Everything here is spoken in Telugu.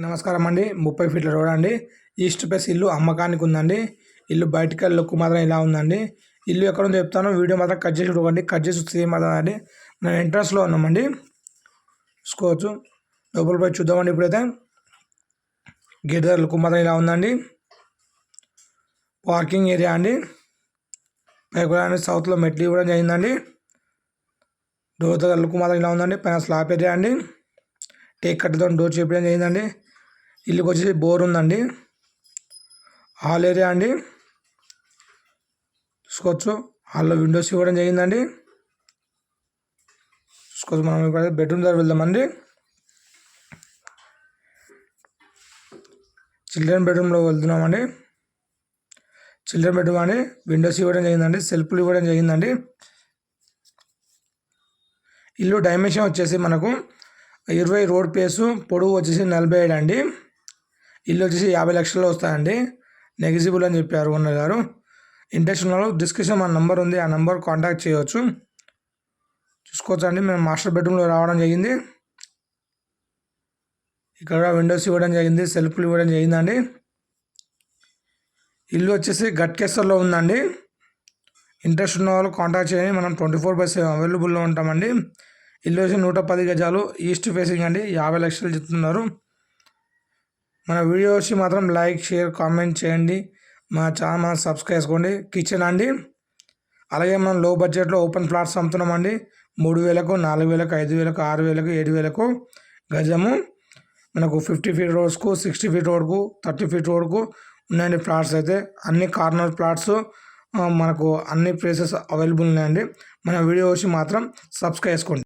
నమస్కారం అండి. ముప్పై ఫీట్ల రోడ్ అండి. ఈస్ట్ ప్లస్ ఇల్లు అమ్మకానికి ఉందండి. ఇల్లు బయటకి లుక్ మాత్రం ఇలా ఉందండి. ఇల్లు ఎక్కడ ఉందో చెప్తాను. వీడియో మాత్రం కట్ చేసి చూడండి. కట్ చేసి సేమ్ అండి. మేము ఎంట్రన్స్లో ఉన్నామండి. చూసుకోవచ్చు. లోపల పోయి చూద్దామండి ఇప్పుడైతే. గేట్ దగ్గర లుక్ మాత్రం ఇలా ఉందండి. పార్కింగ్ ఏరియా అండి. పైకి కూడా సౌత్లో మెట్లు ఇవ్వడం జరిగిందండి. డోర్ దగ్గర లుక్ మాత్రం ఇలా ఉందండి. పైన స్లాబ్ ఏరియా అండి టేక్ కట్టతో డోర్ చేపించడం జరిగిందండి. ఇల్లుకి వచ్చేసి బోర్ ఉందండి. హాల్ ఏరియా అండి. చూసుకోవచ్చు. హాల్లో విండోస్ ఇవ్వడం జరిగిందండి. చూసుకోవచ్చు మనం ఇప్పుడు బెడ్రూమ్ దగ్గర వెళ్దామండి. చిల్డ్రన్ బెడ్రూమ్లో వెళ్తున్నామండి. చిల్డ్రన్ బెడ్రూమ్ అని విండోస్ ఇవ్వడం జరిగిందండి. సెల్ఫ్లు ఇవ్వడం జరిగిందండి. ఇల్లు డైమెన్షన్ వచ్చేసి మనకు ఇరవై రోడ్ ప్లేసు పొడవు వచ్చేసి నలభై ఏడు అండి. ఇల్లు వచ్చేసి యాభై లక్షల్లో వస్తాయండి. నెగిజిబుల్ అని చెప్పారు ఓనర్ గారు. ఇంట్రెస్ట్ ఉన్న వాళ్ళు డిస్క్రిప్షన్ మన నెంబర్ ఉంది. ఆ నెంబర్ కాంటాక్ట్ చేయవచ్చు చూసుకోవచ్చు అండి. మేము మాస్టర్ బెడ్రూమ్లో రావడం జరిగింది. ఇక్కడ విండోస్ ఇవ్వడం జరిగింది. సెల్ఫ్లు ఇవ్వడం జరిగిందండి. ఇల్లు వచ్చేసి గట్కేశ్వర్లో ఉందండి. ఇంట్రెస్ట్ ఉన్న వాళ్ళు కాంటాక్ట్ చేయండి. మనం ట్వంటీ ఫోర్ బై సెవెన్ అవైలబుల్లో ఉంటామండి. ఇల్లు వచ్చి నూట పది గజాలు ఈస్ట్ ఫేసింగ్ అండి. యాభై లక్షలు చెప్తున్నారు. మన వీడియో వచ్చి మాత్రం లైక్ షేర్ కామెంట్ చేయండి. మా ఛానల్ సబ్స్క్రైబ్ చేసుకోండి. కిచెన్ అండి. అలాగే మనం లో బడ్జెట్లో ఓపెన్ ప్లాట్స్ అమ్ముతున్నామండి. మూడు వేలకు నాలుగు వేలకు ఐదు వేలకు ఆరు వేలకు ఏడు వేలకు గజము. మనకు ఫిఫ్టీ ఫీట్ రోడ్స్కు సిక్స్టీ ఫీట్ రోడ్కు థర్టీ ఫీట్ రోడ్కు ఉన్నాయండి ప్లాట్స్ అయితే. అన్ని కార్నర్ ప్లాట్స్ మనకు అన్ని ప్లేసెస్ అవైలబుల్ ఉన్నాయండి. మన వీడియో వచ్చి మాత్రం సబ్స్క్రైబ్ చేసుకోండి.